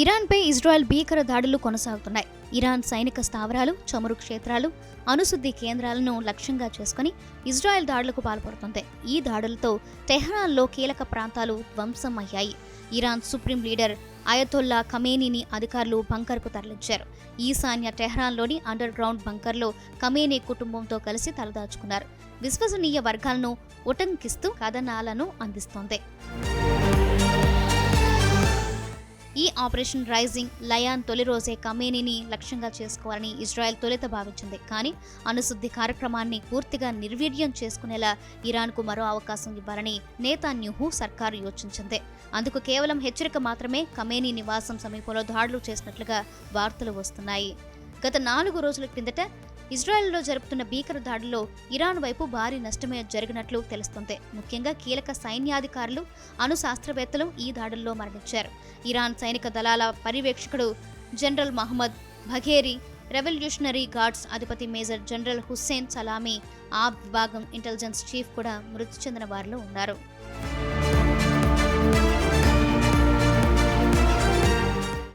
ఇరాన్పై Israel భీకర దాడులు కొనసాగుతున్నాయి. ఇరాన్ సైనిక స్థావరాలు చమురు క్షేత్రాలు అనుశుద్ధి కేంద్రాలను లక్ష్యంగా చేసుకుని ఇజ్రాయెల్ దాడులకు పాల్పడుతుంది. ఈ దాడులతో టెహ్రాన్లో కీలక ప్రాంతాలు ధ్వంసం అయ్యాయి ఇరాన్ సుప్రీం లీడర్ అయతొల్లా ఖమేనీని అధికారులు బంకర్కు తరలించారు. ఈశాన్య టెహ్రాన్లోని అండర్ గ్రౌండ్ బంకర్లో ఖమేనీ కుటుంబంతో కలిసి తలదాచుకున్నారు. విశ్వసనీయ వర్గాలను ఉటంకిస్తూ కథనాలను అందిస్తోంది. ఈ ఆపరేషన్ రైజింగ్ లయాన్ తొలి రోజే కమేనీని లక్ష్యంగా చేసుకోవాలని ఇజ్రాయెల్ తొలుత భావించింది. కానీ అణుశుద్ధి కార్యక్రమాన్ని పూర్తిగా నిర్వీర్యం చేసుకునేలా ఇరాన్కు మరో అవకాశం ఇవ్వాలని నేతాన్యూహు సర్కారు యోచించింది. అందుకు కేవలం హెచ్చరిక మాత్రమే కమేనీ నివాసం సమీపంలో దాడులు చేసినట్లుగా వార్తలు వస్తున్నాయి. గత నాలుగు రోజుల క్రిందట ఇజ్రాయెల్లో జరుపుతున్న భీకర దాడిలో ఇరాన్ వైపు భారీ నష్టమే జరిగినట్లు తెలుస్తుంది. ముఖ్యంగా కీలక సైన్యాధికారులు అణు శాస్త్రవేత్తలు ఈ దాడుల్లో మరణించారు. ఇరాన్ సైనిక దళాల పర్యవేక్షకుడు general Mohammad Bagheri revolutionary guards అధిపతి మేజర్ జనరల్ హుస్సేన్ సలామీ ఆ విభాగం ఇంటెలిజెన్స్ చీఫ్ కూడా మృతి చెందిన వారిలో ఉన్నారు.